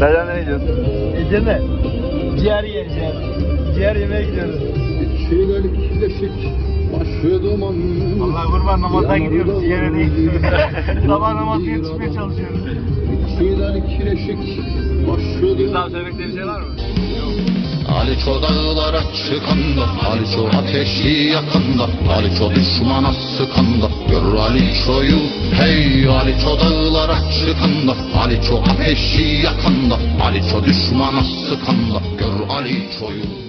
Nereden nereye gidiyorsun? Edirne. Ciğer yiyeceğiz. Ciğer yemeye gidiyoruz. Çiğnelik leşik başı duman Allah kurban namaza gidiyoruz. Ciğere değil. Sabah namazı yetişmeye çalışıyoruz. Çiğnelik leşik başı İslam bir şey var mı? Aliço dağlara çıkanda Aliço ateşi yakanda Aliço düşmana sıkanda. Gör Aliço'yu Hey Aliço dağlara çıkanda Aliço ateşi yakanda Aliço düşmana sıkanda. Gör Aliço'yu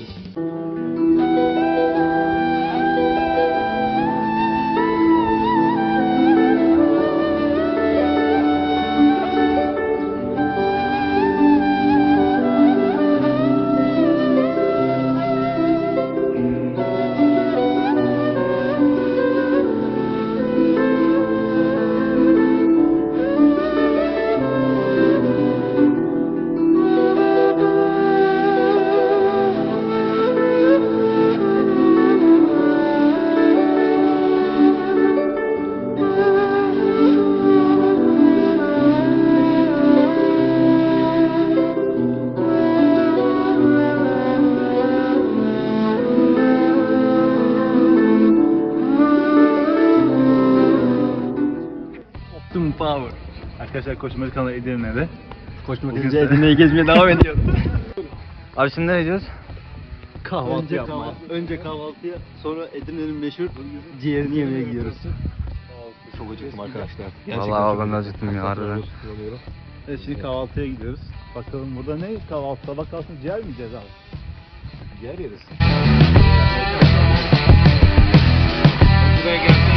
Power. Arkadaşlar Koçmacı kanalı Edirne'de. Koşmak Bugün Edirne'yi gezmeye devam ediyoruz. Abi şimdi nereye gidiyoruz? Kahvaltı Önce yapmaya. kahvaltı, önce kahvaltıya sonra Edirne'nin meşhur ciğerini yemeye gidiyoruz. Çok acıktım arkadaşlar. Vallahi ben de acıktım ya harbiden. Evet şimdi kahvaltıya gidiyoruz. Bakalım burada ne kahvaltı sabah kalsın ciğer mi yiyeceğiz abi? Ciğer yeriz. Buraya gelsene.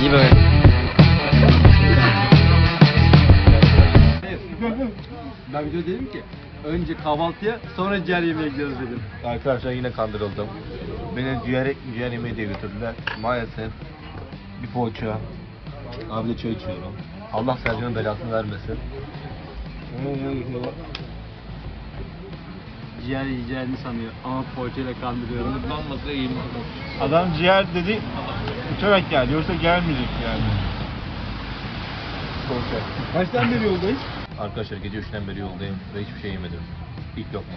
İyi böyle. Ben video dedim ki önce kahvaltıya sonra ciğer yemeye gidiyoruz dedim. Arkadaşlar yine kandırıldım. Beni ciğer, ciğer yemeği diye götürdüler. Maalesef bir poğaça. Abi de çay içiyorum. Allah Sercan'ın belasını vermesin. Ciğer yiyeceğini sanıyor ama poğaçayla kandırıyor. Unutlanmasa iyi Adam ciğer dedi uçarak geldi yoksa gelmeyecek yani. Poğaça. Kaçtan beri yoldayız? Arkadaşlar gece 3'ten beri yoldayım ve hiçbir şey yemedim. İlk lokma.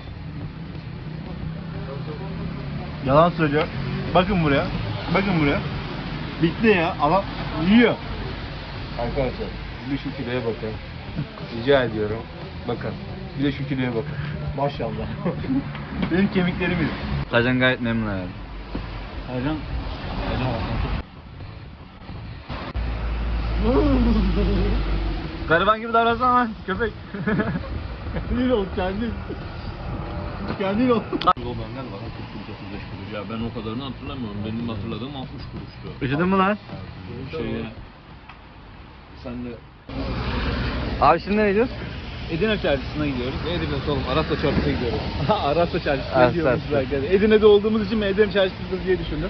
Yalan söylüyor. Bakın buraya. Bakın buraya. Bitti ya. Adam yiyor. Arkadaşlar bir şu kiloya bakın. Rica ediyorum. Bakın. Bir de şu kiloya bakın. Maşallah. Benim kemiklerim iyi. Kacan gayet memnun herhalde. Ercan. Gariban gibi davransana lan köpek. Kendin ol kendin. Kendin ol. Dolarlar var 40 kuruş 35 kuruş. Ya ben o kadarını hatırlamıyorum. Benim hatırladığım 60 kuruştu. Üşüdün mü lan? Şeye sen de Abi şimdi nereye gidiyoruz? Edirne çarşısına gidiyoruz. ne edin oğlum Aras'la çarpıya gidiyoruz. Aras'ta çarşısına Aras'ta gidiyoruz çarşısı. arkadaşlar. Edirne'de olduğumuz için mi Edirne çarşısıdır diye düşündüm.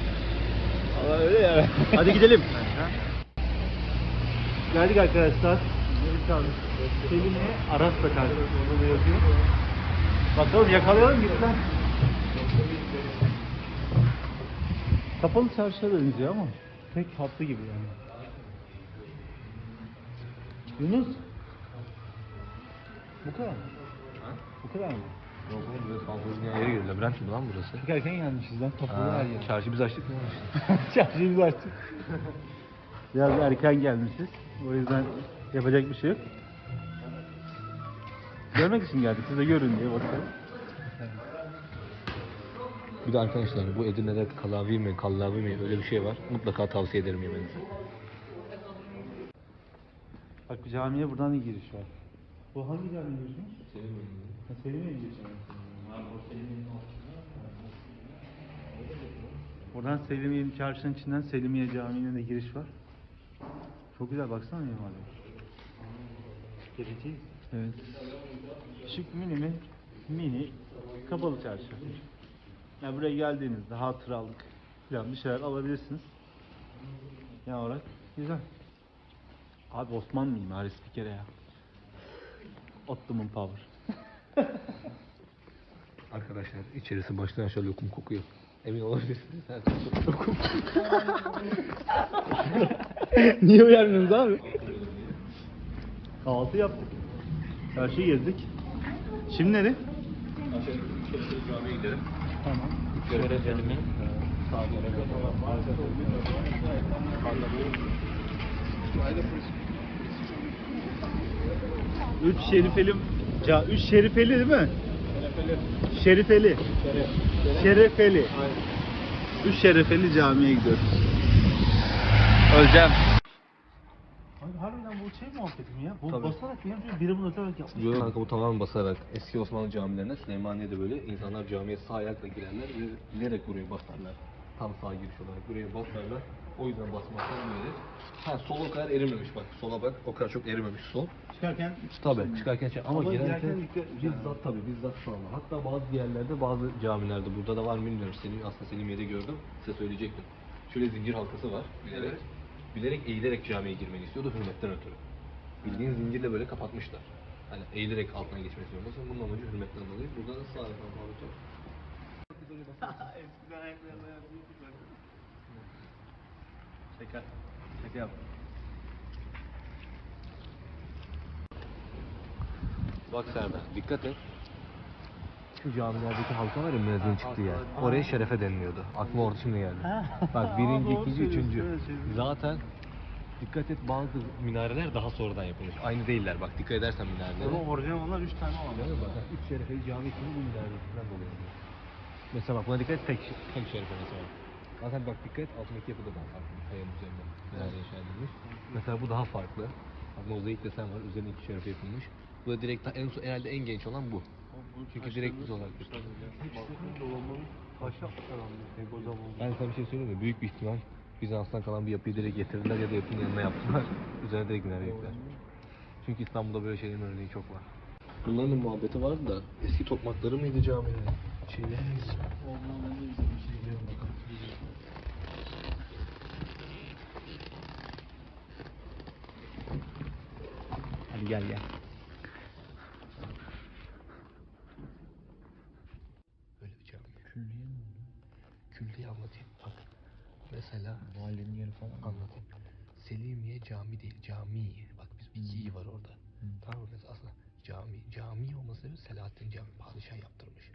Allah öyle ya. Hadi gidelim. Geldik arkadaşlar. Selim'le Aras'ta karşısında yazıyor. Bakalım yakalayalım git lan. Kapalı çarşıya benziyor ama pek hatlı gibi yani. Yunus. Bu kadar mı? Bu kadar mı? Yok oğlum burası Fantazi yere girdi. Labirent mi lan burası? Çok erken gelmişiz lan. Topladı her yer. çarşı biz açtık mı? Çarşıyı biz açtık. Biraz erken gelmişiz. O yüzden yapacak bir şey yok. Görmek için geldik. Siz de görün diye bakalım. Bir de arkadaşlar bu Edirne'de kalavi mi kallavi mi öyle bir şey var. Mutlaka tavsiye ederim yemenizi. Bak camiye buradan da giriş var. Bu hangi camiye giriş mi? Ha, Selimiye giriş var. Buradan Selimiye çarşının içinden Selimiye Camii'ne de giriş var. Çok güzel baksana mimari. Geleceğiz. Evet. Küçük mini mi? Mini kapalı çarşı. Yani buraya geldiğinizde hatıralık falan bir şeyler alabilirsiniz. Ya olarak güzel. Abi Osman mimarisi bir kere ya. Optimum Power. Arkadaşlar içerisi baştan aşağı lokum kokuyor. Emin olabilirsiniz. Her lokum. Niye uyarmıyorsunuz abi? Kahvaltı yaptık. Çarşıyı gezdik. Şimdi nereye? Tamam. Şerefeli Üç şerifeli, ca, üç şerifeli değil mi? Şerifeli. Şerefeli. Üç şerefeli camiye gidiyoruz. Öleceğim. Abi harbiden bu şey muhabbeti mi ya? Bu Tabii. basarak mı yapıyor? Biri bunu öterek yapmış. Yok kanka bu tamamen basarak. Eski Osmanlı camilerinde Süleymaniye'de böyle insanlar camiye sağ ayakla girerler ve bilerek buraya basarlar. Tam sağ giriş olarak buraya basarlar. O yüzden basmaktan böyle. Ha sol o kadar erimemiş bak. Sola bak o kadar çok erimemiş sol. Çıkarken Tabii çıkarken şey ama, Ama girerken girerken dikkat- bizzat tabii bizzat sağla. Hatta bazı yerlerde bazı camilerde burada da var mı bilmiyorum. Senin aslında Selimiye'de gördüm. Size söyleyecektim. Şöyle zincir halkası var bilerek. Bilerek eğilerek camiye girmeni istiyordu hürmetten ötürü. Bildiğin zincirle böyle kapatmışlar. Hani eğilerek altına geçmesi zorundasın. Bunun amacı hürmetten dolayı. Burada da sağ ayaktan bağlı tut. Şaka. Şaka yap. Bak Serdar dikkat et. Şu camilerdeki halka var ya müezzin çıktığı yer. Oraya şerefe deniliyordu. Aklıma orada şimdi geldi. Bak birinci, ikinci, üçüncü. Zaten dikkat et bazı minareler daha sonradan yapılmış. Aynı değiller bak dikkat edersen minarelere. Ama orijinal onlar üç tane var. Değil mi? Bak, üç şerefeli cami ismi bu minaresinden dolayı. Mesela bak buna dikkat et tek, tek şerefe mesela. Zaten bak dikkat et altındaki yapı da daha farklı. Kayanın üzerinde minare inşa edilmiş. Mesela bu daha farklı. Bak mozaik desen var üzerine iki şerefe yapılmış. Bu da direkt en herhalde en genç olan bu. Çünkü direkt düz olarak zaman. Ben sana bir şey söyleyeyim mi? Büyük bir ihtimal Bizans'tan kalan bir yapıyı direkt getirdiler ya da yapının yanına yaptılar. Üzerine direkt minare yükler. Çünkü İstanbul'da böyle şeylerin örneği çok var. Bunların muhabbeti vardı da eski tokmakları mıydı camilerin? Şeyler miydi? Hadi gel gel. Böyle bir cami. Külliye mi Külliye anlatayım. Bak. Mesela mahallenin yeri falan anlatayım. Selimiye cami değil, cami. Bak biz iki i var orada. Tamam mı? Mesela aslında cami, cami olması sebebi Selahattin Cami. Padişah yaptırmış.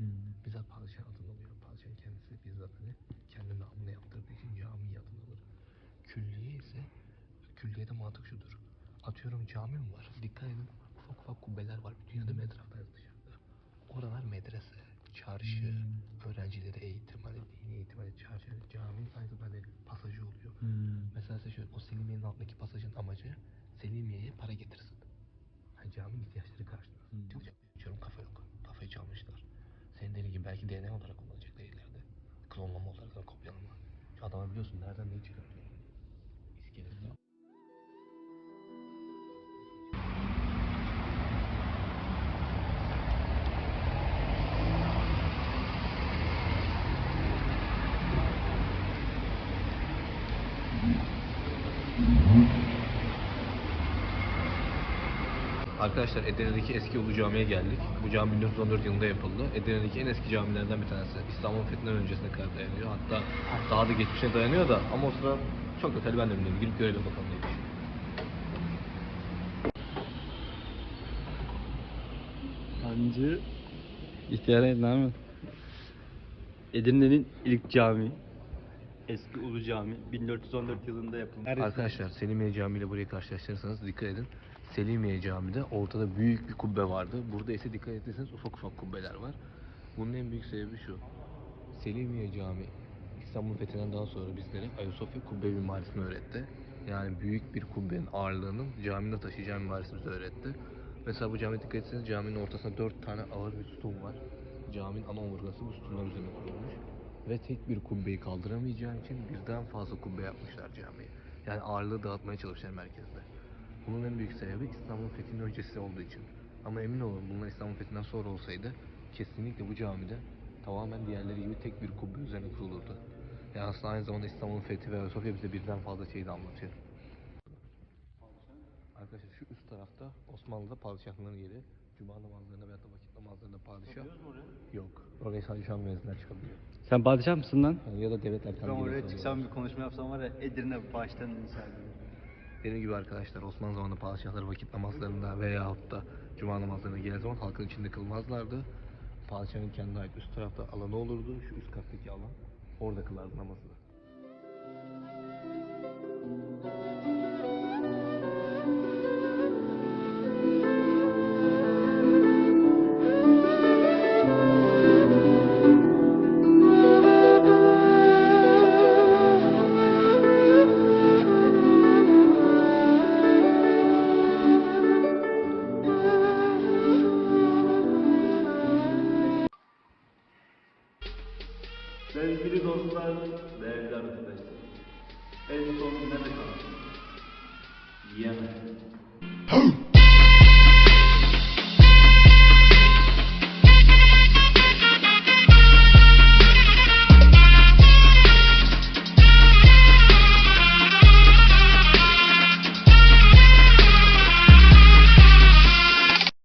Bizzat padişah adını alıyor. Padişahın kendisi bizzat hani kendi namına yaptırdığı için cami adını alır. Külliye ise külliyede mantık şudur. Atıyorum cami mi var? Dikkat edin ufak ufak kubbeler var. Dünyada bir etrafta dışarıda. Oralar medrese, çarşı, öğrencilere eğitim, hani dini eğitim, hani çarşı, cami aynı zamanda hani pasajı oluyor. Mesela size şöyle, o Selimiye'nin altındaki pasajın amacı Selimiye'ye para getirsin. Hani caminin ihtiyaçları karşılasın. Çalacak. Diyorum kafa yok. Kafayı çalmışlar. Senin dediğin gibi belki DNA olarak kullanacaklar ileride. Klonlama olarak, kopyalama. Şu adamı biliyorsun nereden ne çıkartıyor. İskelesi. Arkadaşlar Edirne'deki eski Ulu Cami'ye geldik. Bu cami 1914 yılında yapıldı. Edirne'deki en eski camilerden bir tanesi. İstanbul Fethi'nden öncesine kadar dayanıyor. Hatta daha da geçmişe dayanıyor da ama o sıra çok detaylı ben de bilmiyorum. Gidip görelim bakalım neymiş. Hancı İhtiyar Edin Edirne'nin ilk cami. Eski Ulu Cami 1414 yılında yapılmış. Arkadaşlar Selimiye Camii ile burayı karşılaştırırsanız dikkat edin. Selimiye Camii'de ortada büyük bir kubbe vardı. Burada ise dikkat ederseniz ufak ufak kubbeler var. Bunun en büyük sebebi şu. Selimiye Camii İstanbul fethinden daha sonra bizlere Ayasofya kubbe mimarisini öğretti. Yani büyük bir kubbenin ağırlığının camide taşıyacağı mimarisini bize öğretti. Mesela bu camiye dikkat etseniz caminin ortasında dört tane ağır bir sütun var. Caminin ana omurgası bu sütunlar üzerine kurulmuş. Ve tek bir kubbeyi kaldıramayacağı için birden fazla kubbe yapmışlar camiye. Yani ağırlığı dağıtmaya çalışmışlar merkezde. Bunun en büyük sebebi İstanbul fethinin öncesi olduğu için. Ama emin olun bunlar İstanbul fethinden sonra olsaydı kesinlikle bu camide tamamen diğerleri gibi tek bir kubbe üzerine kurulurdu. Yani aslında aynı zamanda İstanbul'un fethi ve Ayasofya bize birden fazla şey de anlatıyor. Arkadaşlar şu üst tarafta Osmanlı'da padişahların yeri. Cuma namazlarında veya da vakit namazlarında padişah yok. Oraya sadece şu an müezzinler çıkabiliyor. Sen padişah mısın lan? Yani ya da devlet Ben erkanı oraya çıksam bir konuşma yapsam var ya Edirne baştan inşa ediyor. Benim gibi arkadaşlar Osmanlı zamanında padişahları vakit namazlarında veyahut da cuma namazlarına geldiği zaman halkın içinde kılmazlardı. Padişahın kendine ait üst tarafta alanı olurdu. Şu üst kattaki alan. Orada kılardı namazını. Değerli arkadaşlar.